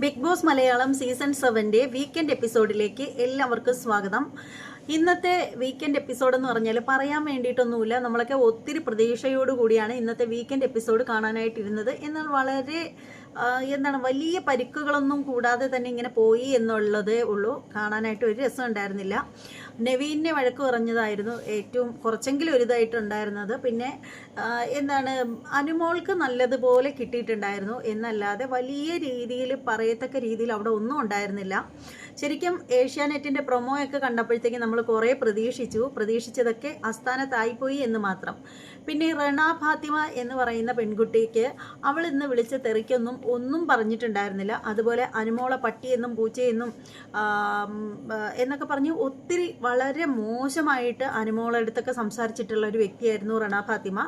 Big Boss Malayalam season സെവന്റെ weekend എപ്പിസോഡിലേക്ക് എല്ലാവർക്കും സ്വാഗതം. ഇന്നത്തെ വീക്കെൻഡ് എപ്പിസോഡ് എന്ന് പറഞ്ഞാൽ പറയാൻ വേണ്ടിയിട്ടൊന്നുമില്ല. നമ്മളൊക്കെ ഒത്തിരി പ്രതീക്ഷയോടുകൂടിയാണ് ഇന്നത്തെ വീക്കെൻഡ് എപ്പിസോഡ് കാണാനായിട്ടിരുന്നത്. എന്നാൽ വളരെ എന്താണ് വലിയ പരിക്കുകളൊന്നും കൂടാതെ തന്നെ ഇങ്ങനെ പോയി എന്നുള്ളതേ ഉള്ളൂ. കാണാനായിട്ട് ഒരു രസം ഉണ്ടായിരുന്നില്ല. നവീനെ വഴക്ക് പറഞ്ഞതായിരുന്നു. ഏറ്റവും കുറച്ചെങ്കിലും ഒരു ഇതായിട്ടുണ്ടായിരുന്നത് പിന്നെ എന്താണ് അനുമോൾക്ക് നല്ലതുപോലെ കിട്ടിയിട്ടുണ്ടായിരുന്നു. എന്നല്ലാതെ വലിയ രീതിയിൽ പറയത്തക്ക രീതിയിൽ അവിടെ ഒന്നും ഉണ്ടായിരുന്നില്ല. ശരിക്കും ഏഷ്യാനെറ്റിന്റെ പ്രൊമോയൊക്കെ കണ്ടപ്പോഴത്തേക്ക് നമ്മൾ കുറേ പ്രതീക്ഷിച്ചു. പ്രതീക്ഷിച്ചതൊക്കെ അസ്ഥാനത്തായിപ്പോയി എന്ന് മാത്രം. പിന്നെ റണ ഫാത്തിമ എന്ന് പറയുന്ന പെൺകുട്ടിക്ക് അവൾ ഇന്ന് വിളിച്ച തെറിക്കൊന്നും ഒന്നും പറഞ്ഞിട്ടുണ്ടായിരുന്നില്ല. അതുപോലെ അനുമോളെ പട്ടിയെന്നും പൂച്ചയെന്നും എന്നൊക്കെ പറഞ്ഞ് ഒത്തിരി വളരെ മോശമായിട്ട് അനുമോളെടുത്തൊക്കെ സംസാരിച്ചിട്ടുള്ള ഒരു വ്യക്തിയായിരുന്നു റണ ഫാത്തിമ.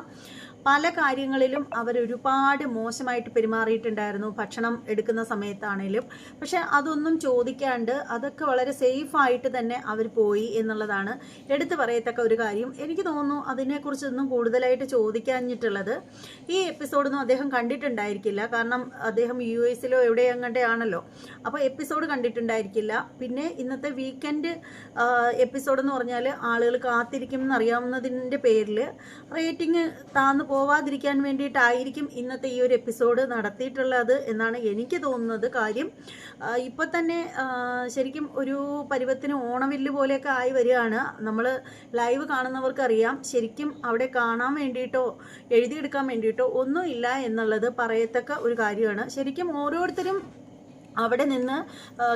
പല കാര്യങ്ങളിലും അവർ ഒരുപാട് മോശമായിട്ട് പെരുമാറിയിട്ടുണ്ടായിരുന്നു. ഭക്ഷണം എടുക്കുന്ന സമയത്താണേലും. പക്ഷെ അതൊന്നും ചോദിക്കാണ്ട് അതൊക്കെ വളരെ സേഫായിട്ട് തന്നെ അവർ പോയി എന്നുള്ളതാണ് എടുത്തു പറയത്തക്ക ഒരു കാര്യം. എനിക്ക് തോന്നുന്നു അതിനെക്കുറിച്ചൊന്നും കൂടുതലായിട്ട് ചോദിക്കാഞ്ഞിട്ടുള്ളത് ഈ എപ്പിസോഡൊന്നും അദ്ദേഹം കണ്ടിട്ടുണ്ടായിരിക്കില്ല. കാരണം അദ്ദേഹം യു എസിലോ എവിടെയെങ്ങാണ്ടാണല്ലോ. അപ്പോൾ എപ്പിസോഡ് കണ്ടിട്ടുണ്ടായിരിക്കില്ല. പിന്നെ ഇന്നത്തെ വീക്കെൻഡ് എപ്പിസോഡ് എന്ന് പറഞ്ഞാൽ ആളുകൾ കാത്തിരിക്കും എന്നറിയാവുന്നതിന്റെ പേരിൽ റേറ്റിംഗ് താന്നു പോവാതിരിക്കാൻ വേണ്ടിയിട്ടായിരിക്കും ഇന്നത്തെ ഈ ഒരു എപ്പിസോഡ് നടത്തിയിട്ടുള്ളത് എന്നാണ് എനിക്ക് തോന്നുന്നത് കാര്യം. ഇപ്പൊ തന്നെ ശരിക്കും ഒരു പരുവത്തിന് ഓണവില്ല് പോലെയൊക്കെ ആയി വരികയാണ്. നമ്മൾ ലൈവ് കാണുന്നവർക്കറിയാം ശരിക്കും അവിടെ കാണാൻ വേണ്ടിയിട്ടോ എഴുതിയെടുക്കാൻ വേണ്ടിയിട്ടോ ഒന്നും ഇല്ല എന്നുള്ളത് പറയത്തക്ക ഒരു കാര്യമാണ്. ശരിക്കും ഓരോരുത്തരും അവിടെ നിന്ന്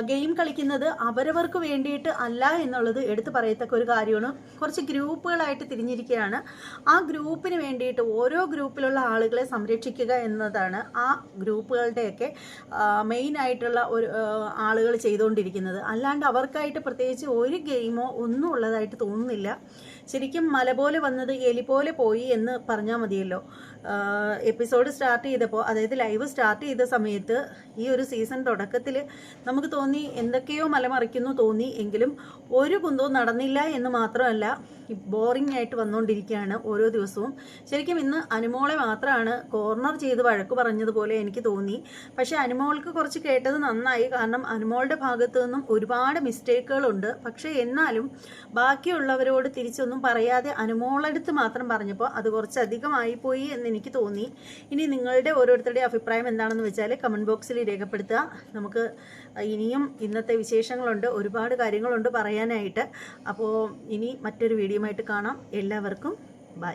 ഗെയിം കളിക്കുന്നത് അവരവർക്ക് വേണ്ടിയിട്ട് അല്ല എന്നുള്ളത് എടുത്തു പറയത്തക്ക ഒരു കാര്യമാണ്. കുറച്ച് ഗ്രൂപ്പുകളായിട്ട് തിരിഞ്ഞിരിക്കുകയാണ്. ആ ഗ്രൂപ്പിന് വേണ്ടിയിട്ട് ഓരോ ഗ്രൂപ്പിലുള്ള ആളുകളെ സംരക്ഷിക്കുക എന്നതാണ് ആ ഗ്രൂപ്പുകളുടെയൊക്കെ മെയിൻ ആയിട്ടുള്ള ഒരു ആളുകൾ ചെയ്തുകൊണ്ടിരിക്കുന്നത്. അല്ലാണ്ട് അവർക്കായിട്ട് പ്രത്യേകിച്ച് ഒരു ഗെയിമോ ഒന്നും ഉള്ളതായിട്ട് തോന്നുന്നില്ല. ശരിക്കും മല പോലെ വന്നത് എലി പോലെ പോയി എന്ന് പറഞ്ഞാൽ മതിയല്ലോ. എപ്പിസോഡ് സ്റ്റാർട്ട് ചെയ്തപ്പോൾ അതായത് ലൈവ് സ്റ്റാർട്ട് ചെയ്ത സമയത്ത് ഈ ഒരു സീസൺ തുടക്കത്തിൽ നമുക്ക് തോന്നി എന്തൊക്കെയോ മലമറിക്കുന്നു തോന്നി എങ്കിലും ഒരു കുന്തവും നടന്നില്ല എന്ന് മാത്രമല്ല ബോറിംഗ് ആയിട്ട് വന്നുകൊണ്ടിരിക്കുകയാണ് ഓരോ ദിവസവും. ശരിക്കും ഇന്ന് അനുമോളെ മാത്രമാണ് കോർണർ ചെയ്ത് വഴക്ക് പറഞ്ഞതുപോലെ എനിക്ക് തോന്നി. പക്ഷേ അനുമോൾക്ക് കുറച്ച് കേട്ടത് നന്നായി. കാരണം അനുമോളുടെ ഭാഗത്തു നിന്നും ഒരുപാട് മിസ്റ്റേക്കുകളുണ്ട്. പക്ഷേ എന്നാലും ബാക്കിയുള്ളവരോട് തിരിച്ചൊന്നും പറയാതെ അനുമോളടുത്ത് മാത്രം പറഞ്ഞപ്പോൾ അത് കുറച്ച് അധികമായി പോയി എന്ന് എനിക്ക് തോന്നി. ഇനി നിങ്ങളുടെ ഓരോരുത്തരുടെയും അഭിപ്രായം എന്താണെന്ന് വെച്ചാൽ കമന്റ് ബോക്സിൽ രേഖപ്പെടുത്തുക. നമുക്ക് ഇനിയും ഇന്നത്തെ വിശേഷങ്ങളുണ്ട്. ഒരുപാട് കാര്യങ്ങളുണ്ട് പറയാനായിട്ട്. അപ്പോൾ ഇനി മറ്റൊരു വീഡിയോ ആയിട്ട് കാണാം. എല്ലാവർക്കും ബൈ.